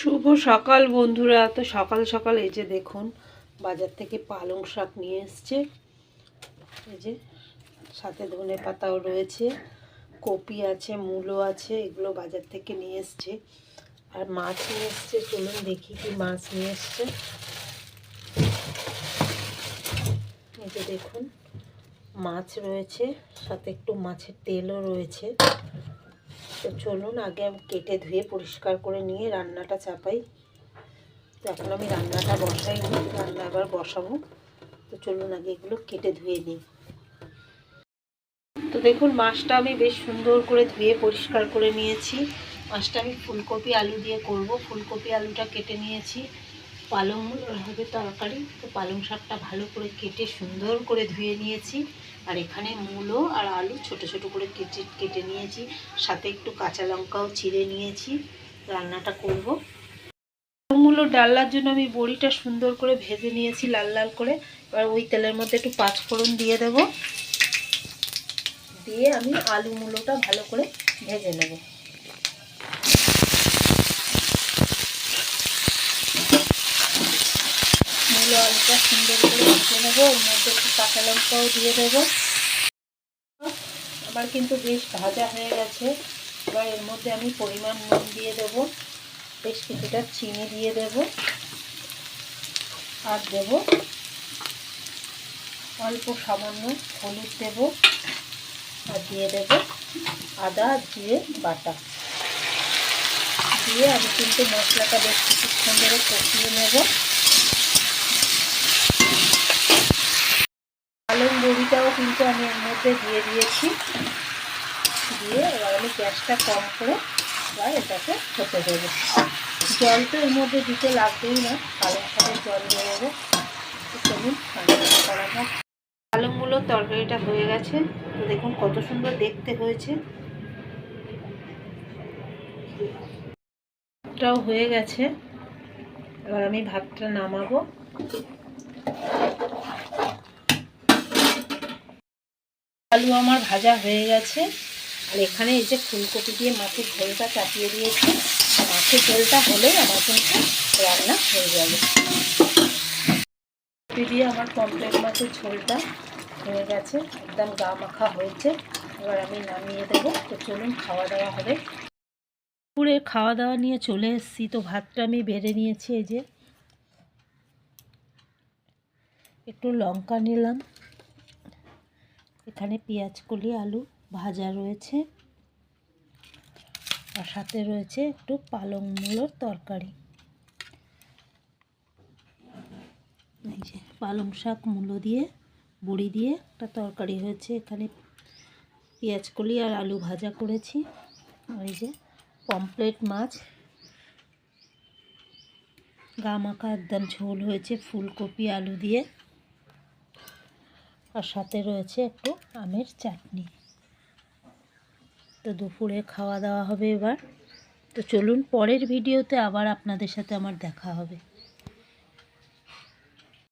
শুভ সকাল বন্ধুরা। তো সকাল সকাল এই যে দেখুন, বাজার থেকে পালং শাক নিয়ে এসছে। এই যে সাথে ধনে পাতাও রয়েছে, কপি আছে, মূলো আছে, এগুলো বাজার থেকে নিয়ে এসছে। আর মাছ নিয়ে এসছে, চলুন দেখি কি মাছ নিয়ে এসছে। এই যে দেখুন, মাছ রয়েছে, সাথে একটু মাছের তেলও রয়েছে। তো চলুন আগে আমি কেটে ধুয়ে পরিষ্কার করে নিয়ে রান্নাটা চাপাই। তো এখন আমি রান্নাটা বসাই রান্না এবার বসাবো। তো চলুন আগে এগুলো কেটে ধুয়ে নিই। তো দেখুন, মাছটা আমি বেশ সুন্দর করে ধুয়ে পরিষ্কার করে নিয়েছি। মাছটা আমি ফুলকপি আলু দিয়ে করব। ফুলকপি আলুটা কেটে নিয়েছি। পালং হবে তরকারি। তো পালং শাকটা ভালো করে কেটে সুন্দর করে ধুয়ে নিয়েছি। আর এখানে মূলো আর আলু ছোট ছোট করে কেটে কেটে নিয়েছি। সাথে একটু কাঁচা লঙ্কাও চিড়ে নিয়েছি। রান্নাটা করব। মূলো ডাল্লার জন্য আমি বড়িটা সুন্দর করে ভেজে নিয়েছি লাল লাল করে। এবার ওই তেলের মধ্যে একটু পাঁচফোড়ন দিয়ে দেব। দিয়ে আমি আলু মূলোটা ভালো করে ভেজে নেব মূলো আলুটা সুন্দর করে ভেজে নেব, ওর মধ্যে একটু কাঁচা লঙ্কাও দিয়ে দেবো। আমার কিন্তু বেশ ভাজা হয়ে গেছে। এবার এর মধ্যে আমি পরিমাণ নুন দিয়ে দেব, বেশ কিছুটা চিনি দিয়ে দেব, আর দেব অল্প সামান্য হলুদ দেব, আর দিয়ে দেব আদা জিরে বাটা। দিয়ে আমি কিন্তু মশলাটা বেশ কিছুক্ষণ ধরে কষিয়ে নেব পালং বড়িটাও কিন্তু আমি এর মধ্যে দিয়ে দিয়েছি। দিয়ে এবার আমি গ্যাসটা কম করে এবার এটাকে হতে দেবো। জল তো এর মধ্যে দিতে লাগবেই না, পালং শাকের জল দিয়ে দেবো। করা পালংগুলোর তরকারিটা হয়ে গেছে। তো দেখুন কত সুন্দর দেখতে হয়েছে। ভাতটাও হয়ে গেছে। এবার আমি ভাতটা নামাবো। আলু আমার ভাজা হয়ে গেছে। আর এখানে এই যে ফুলকপি দিয়ে মাছের ঝোলটা চাপিয়ে দিয়েছি। মাছের ঝোলটা হলেই আমার কিন্তু রান্না হয়ে যাবে। দিয়ে আমার কমপ্লেট মাছের ঝোলটা হয়ে গেছে। একদম গা মাখা হয়েছে। এবার আমি নামিয়ে দেবো। তো চলুন খাওয়া দাওয়া হবে। পুরে খাওয়া দাওয়া নিয়ে চলে এসেছি। তো ভাতটা আমি বেড়ে নিয়েছি এই যে। একটু লঙ্কা নিলাম। এখানে পেঁয়াজ কলি, আলু ভাজা রয়েছে। আর সাথে রয়েছে একটু পালং মূলোর তরকারি। এই যে পালং শাক মূলো দিয়ে, বড়ি দিয়ে একটা তরকারি হয়েছে। এখানে পেঁয়াজ কলি আর আলু ভাজা করেছি। ওই যে পমপ্লেট মাছ। গা মাখা একদম ঝোল হয়েছে, ফুলকপি, আলু দিয়ে। আর সাথে রয়েছে একটু আমের চাটনি। তো দুপুরে খাওয়া দাওয়া হবে এবার। তো চলুন পরের ভিডিওতে আবার আপনাদের সাথে আমার দেখা হবে।